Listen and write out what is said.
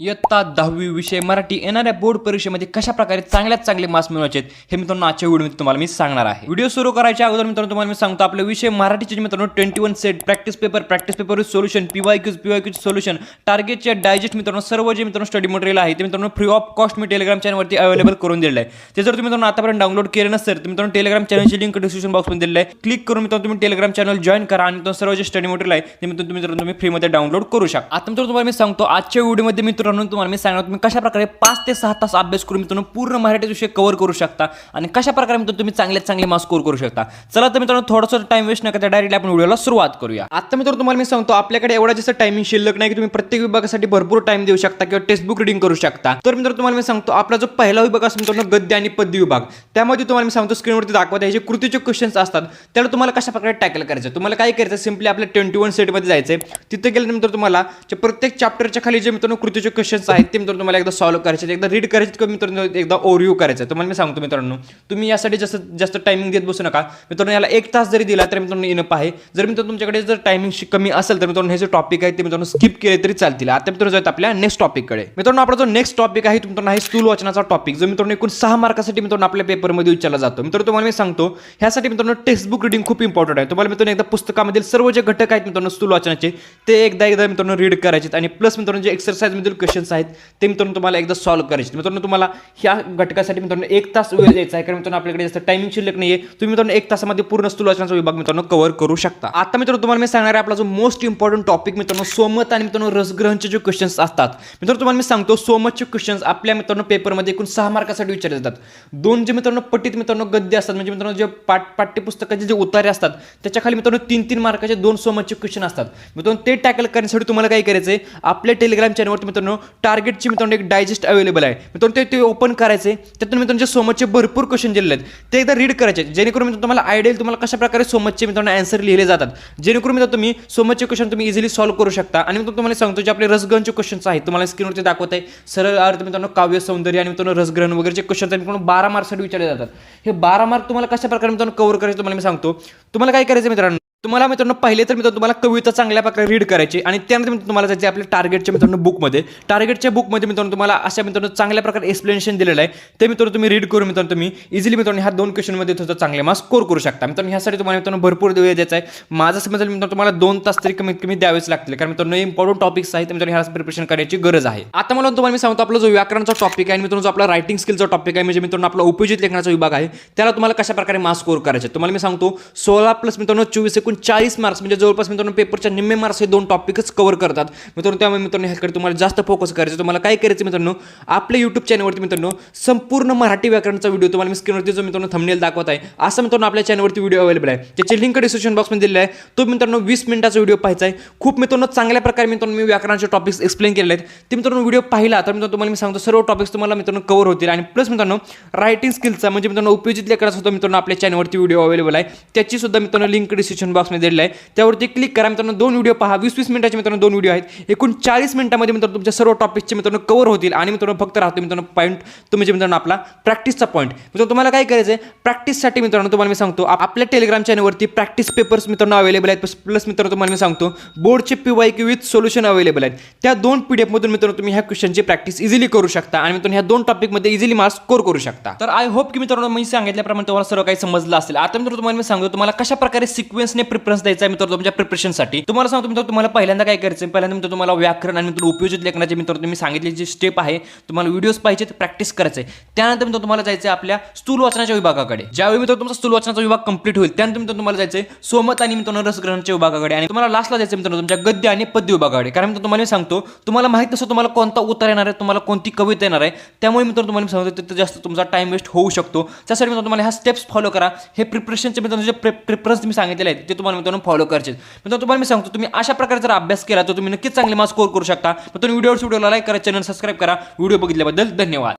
इयत्ता दहावी विषय मराठी येणाऱ्या बोर्ड परीक्षेमध्ये कशा प्रकारे चांगल्यात चांगले मार्क्स मिळवायचे आहेत, हे मित्रांनो आजच्या व्हिडिओमध्ये तुम्हाला मी सांगणार आहे. व्हिडिओ सुरू करायच्या अगोदर मित्रांनो तुम्हाला मी सांगतो आपले विषय मराठीचे मित्रांनो twenty one set practice paper practice paper solution PYQs PYQs solution टार्गेटचे digest मित्रांनो सर्व जे मित्रांनो स्टडी मटेरियल आहे ते मित्रांनो फ्री ऑफ कॉस्ट मी टेलिग्राम चॅनलवरती अवेलेबल करून दिलेलं आहे. ते जर तुम्ही मित्रांनो आतापर्यंत डाउनलोड केले नसेल तर मित्रांनो टेलिग्राम चॅनलची लिंक डिस्क्रिप्शन बॉक्समध्ये दिलेलं आहे. क्लिक करून मित्रांनो तुम्ही टेलिग्राम चॅनल जॉईन करा आणि सर्व जे स्टडी मटेरियल आहे ते मित्रांनो तुम्ही तुम्ही फ्रीमध्ये डाउनलोड करू शकता. आता मित्रांनो तुम्हाला मी सांगतो आजच्या व्हिडिओमध्ये मित्रांनो तुम्हाला मी सांगणार तुम्ही कशा प्रकारे पाच ते सहा तास अभ्यास करून मित्रांनो पूर्ण मराठी विषय कव्हर करू शकता आणि कशा प्रकारे मित्रांनो तुम्ही चांगले चांगले मार्क्स स्कोर करू शकता. चला तर मित्रांनो थोडंसं टाइम वेस्ट न करता डायरेक्टली आपण व्हिडिओला सुरुवात करूया. आता मित्रांनो तुम्हाला मी सांगतो आपल्याकडे एवढा जास्त टायमिंग शिल्लक नाही की तुम्ही प्रत्येक विभागासाठी भरपूर टाइम देऊ शकता किंवा टेक्स्ट बुक रिडिंग करू शकता. तर मित्रांनो तुम्हाला मी सांगतो आपला जो पहिला विभाग असतो मित्रांनो गद्य आणि पद्य विभाग. त्यामध्ये तुम्हाला मी सांगतो स्क्रीनवरती दाखवत आहे जे कृतीचे क्वेश्चन्स असतात त्याला तुम्हाला कशा प्रकारे टॅकल करायचं? तुम्हाला काय करायचं? सिम्पली आपल्या ट्वेंटी वन सेटमध्ये जायचं तिथे गेल्यानंतर तुम्हाला जे प्रत्येक चॅप्टरच्या खाली जे मित्रांनो कृतीचे क्वेश्चन्स आहेत ते मित्रांनो तुम्हाला एकदा सॉल्व्ह करायचे एकदा रीड करायचे किंवा मित्रांनो? एकदा ओव्हरव्ह्यू करायचं तुम्हाला मी सांगतो मित्रांनो तुम्ही यासाठी जास्त जास्त टायमिंग देत बसू नका. मित्रांनो याला एक तास जरी दिला तर मित्रांनो इनप आहे. जर मित्रांनो तुमच्याकडे जर टायमिंग कमी असेल तर मित्रांनो हे जे टॉपिक आहे ते मित्रांनो स्किप केले तरी चालतील. आता मित्रांनो जाऊयात आपल्या नेक्स्ट टॉपिककडे मित्रांनो आपला जो नेक्स्ट टॉपिक आहे तो मित्रांनो आहे स्थूल वाचनाचा टॉपिक जो मित्रांनो एकूण सहा मार्कासाठी मित्रांनो आपल्या पेपरमध्ये विचारला जातो. मित्रांनो तुम्हाला मी सांगतो ह्यासाठी मित्रांनो टेक्स्ट बुक रिडिंग खूप इम्पॉर्टंट आहे. तुम्हाला मित्रांनो एकदा पुस्तकामधील सर्व जे घटक आहेत मित्रांनो स्थूल वाचनाचे ते एकदा एकदा मित्रांनो रीड करायचे आणि प्लस मित्रांनो जे एक्सरसाइजमधील क्वेश्चन्स आहेत ते मित्रांनो तुम्हाला एकदा सॉल्व्ह करायचे मित्रांनो तुम्हाला ह्या घटकासाठी मित्रांनो एक तास वेळ द्यायचा आहे कारण मित्रांनो आपल्याकडे जास्त टायमिंग शिल्लक नाही आहे तुम्ही मित्रांनो एक तासामध्ये पूर्ण स्थूल वाचनाचा विभाग मित्रांनो कव्हर करू शकता. आता मित्रांनो तुम्हाला मी सांगणार आहे आपला जो मोस्ट इम्पॉर्टंट टॉपिक मित्रांनो सोमत आणि मित्रांनो रसग्रहणचे जे क्वेश्चन्स असतात. मित्रांनो तुम्हाला मी सांगतो सोमतचे क्वेश्चन्स आपल्या मित्रांनो पेपरमध्ये एकूण सहा मार्कासाठी विचारले जातात. दोन जे मित्रांनो पट्टीत मित्रांनो गद्य असतात म्हणजे मित्रांनो जे पाठ पाठ्यपुस्तकाचे जे उतारे असतात त्याच्याखाली मित्रांनो तीन तीन मार्काचे दोन सोमतचे क्वेश्चन असतात. मित्रांनो ते टॅकल करण्यासाठी तुम्हाला काय करायचं आहे आपल्या टेलिग्राम चॅनलवरती मित्रांनो टार्गेटची मित्रांनो एक डायजेस्ट अवेलेबल आहे. मित्रांनो ते ते ओपन करायचे. त्यातून मित्रांनो जे सोमतचे भरपूर क्वेश्चन दिलेले आहेत ते एकदा रीड करायचे. जेणेकरून मित्रांनो तुम्हाला आयडिया येईल तुम्हाला कशा प्रकारे सोमतचे मित्रांनो आन्सर लिहिले जातात. जेणेकरून मित्रांनो तुम्ही सोमतचे क्वेश्चन तुम्ही इझिली सॉल्व्ह करू शकता. आणि मित्रांनो तुम्हाला सांगतो जे आपले रसग्रहणचे क्वेश्चन्स आहेत तुम्हाला स्क्रीनवरती दाखवत आहे सरळ अर्थ मित्रांनो काव्य सौंदर्य आणि मित्रांनो रसग्रहण वगैरेचे क्वेश्चन आहेत मित्रांनो बारा मार्कसाठी विचारले जातात. हे बारा मार्क तुम्हाला कशा प्रकारे मित्रांनो कव्हर करायचं तुम्हाला मी सांगतो. तुम्हाला काय करायचं मित्रांनो? तुम्हाला मित्रांनो पहिले तर मित्रांनो तुम्हाला कविता चांगल्या प्रकारे रीड करायची आणि त्यानंतर मित्रांनो तुम्हाला जायचे आपल्या टार्गेटच्या मित्रांनो बुकमध्ये टार्गेटच्या बुकमध्ये मित्रांनो तुम्हाला अशा मित्रांनो चांगल्या प्रकारे एक्सप्लेनेशन दिलेलं आहे. ते मित्रांनो तुम्ही रीड करून मित्रांनो तुम्ही इझिली मित्रांनो ह्या दोन क्वेश्चनमध्ये तुमचा चांगले मार्क्स स्कोर करू शकता. मित्रांनो ह्यासाठी तुम्हाला मित्रांनो भरपूर वेळ द्यायचा आहे. माझं समजा मित्रांनो तुम्हाला दोन तास तरी कमीत कमी द्यावेच लागतील. कारण मित्रांनो इम्पॉर्टंट टॉपिक्स आहेत मित्रांनो ह्याला प्रिपरेशन करायची गरज आहे. आता मला तुम्हाला मी सांगतो आपला जो व्याकरणचा टॉपिक आहे मित्रांनो जो आपला रायटिंग स्किलचा टॉपिक आहे म्हणजे मित्रांनो आपला उपयोजित लेखनाचा विभाग आहे त्याला तुम्हाला कशा प्रकारे मार्क्स स्कोर करायचे तुम्हाला मी सांगतो सोळा प्लस मित्रांनो चोवीस एकूण चाळीस मार्क्स म्हणजे जवळपास मित्रांनो पेपरच्या निम्मे मार्क्स हे दोन टॉपिकच कव्हर करतात. मित्रांनो त्यामुळे मित्रांनो ह्याकडे तुम्हाला जास्त फोकस करायचं तुम्हाला काय करायचं मित्रांनो आपल्या यूट्यूब चॅनलवरती मित्रांनो संपूर्ण मराठी व्याकरणचा व्हिडिओ तुम्हाला मी स्क्रीनवरती जो मित्रांनो थंबनेल दाखवत आहे असं मित्रांनो आपल्या चॅनलवरती व्हिडिओ अवेलेबल आहे. त्याची लिंक डिस्क्रिप्शन बॉक्समध्ये दिलेला आहे. तो मित्रांनो वीस मिनिटाचा व्हिडिओ पाहायचा आहे. खूप मित्रांनो चांगल्या प्रकारे मित्रांनो मी व्याकरणाचे टॉपिक्स एक्सप्लेन केले आहेत. ते मित्रांनो व्हिडिओ पाहिला तर मित्रांनो तुम्हाला मी सांगतो सर्व टॉपिक्स तुम्हाला मित्रांनो कव्हर होतील. आणि प्लस मित्रांनो रायटिंग स्किलचा म्हणजे मित्रांनो उपयोजित लेखनाचा सुद्धा मित्रांनो आपल्या चॅनलवरती व्हिडिओ अवेलेबल आहे. त्याची सुद्धा मित्रांनो लिंक डिस्क्रिप्शन बॉक्समध्ये दिलेला आहे त्यावरती क्लिक करा मित्रांनो दोन व्हिडिओ पहा. वीस वीस मिनिटाचे मित्रांनो दोन व्हिडिओ आहेत. एकूण चाळीस मिनिटामध्ये मित्रांनो तुमच्या सर्व टॉपिकचे मित्रांनो कवर होतील. आणि मित्रांनो फक्त राहतो मित्रांनो पॉईंट तुम्ही मित्रांनो आपला प्रॅक्टिसचा पॉईंट मित्रांनो तुम्हाला काय करायचं आहे प्रॅक्टिससाठी मित्रांनो तुम्हाला मी सांगतो आपल्या टेलिग्राम चॅनलवरती प्रॅक्टिस पेपर्स मित्रांनो अवेलेबल आहेत. प्लस मित्रांनो तुम्हाला मी सांगतो बोर्डचे P Y Q with solution available आहेत. त्या दोन पी डी एफमधून मित्रांनो तुम्ही ह्या क्वेश्चनची प्रॅक्टिस इझिली करू शकता. आणि मित्रांनो ह्या दोन टॉपिकमध्ये इझिली मार्क्स स्कोर करू शकता. तर आय होप की मित्रांनो मी सांगितल्याप्रमाणे तुम्हाला सर्व काही समजलं असेल. आता मित्रांनो तुम्हाला मी सांगतो तुम्हाला कशा प्रकारे सिक्वेन्सने प्रिफरन्स द्यायचा मित्र तुमच्या प्रिपरेशनसाठी तुम्हाला सांगतो मित्र तुम्हाला पहिल्यांदा काय करायचं पहिल्यांदा मित्र तुम्हाला व्याकरण आणि मित्र उपयोजित लेखनाचे मित्र तुम्ही सांगितले जे स्टेप आहे तुम्हाला व्हिडिओज पाहिजे प्रॅक्टिस करायचं आहे त्यानंतर मित्र तुम्हाला जायचं आहे आपल्या स्थूल वाचनाच्या विभागाकडे. ज्यावेळी मित्र तुमचा स्थूल वाचनाचा विभाग कंप्लीट होईल त्यानंतर मित्र तुम्हाला जायचं आहे सोमत आणि मित्रांनो रसग्रहणच्या विभागाकडे. आणि तुम्हाला लास्टला जायचं मित्र मित्रांनो तुमच्या गद्य आणि पद्य विभागाकडे. कारण मित्र तुम्हाला मी सांगतो तुम्हाला माहीत नसतं तुम्हाला कोणता उतार येणार आहे तुम्हाला कोणती कविता येणार आहे. त्यामुळे मित्र तुम्हाला सांगतो तिथं जास्त तुमचा टाइम वेस्ट होऊ शकतो. त्यासाठी मित्र तुम्हाला ह्या स्टेप्स फॉलो करा. हे प्रिपरेशनचे मित्रांनो जे प्रिफरन्स तुम्ही सांगितलेले आहेत ते तुम्हाला मित्रांनो फॉलो करायचे आहेत. मित्रांनो तुम्हाला मी सांगतो तुम्ही अशा प्रकारे जर अभ्यास केला तर तुम्ही नक्कीच चांगले मार्क्स स्कोर करू शकता. तर तुम्ही व्हिडिओ व्हिडिओला लाईक करा चॅनल सबस्क्राईब करा. व्हिडिओ बघितल्याबद्दल धन्यवाद.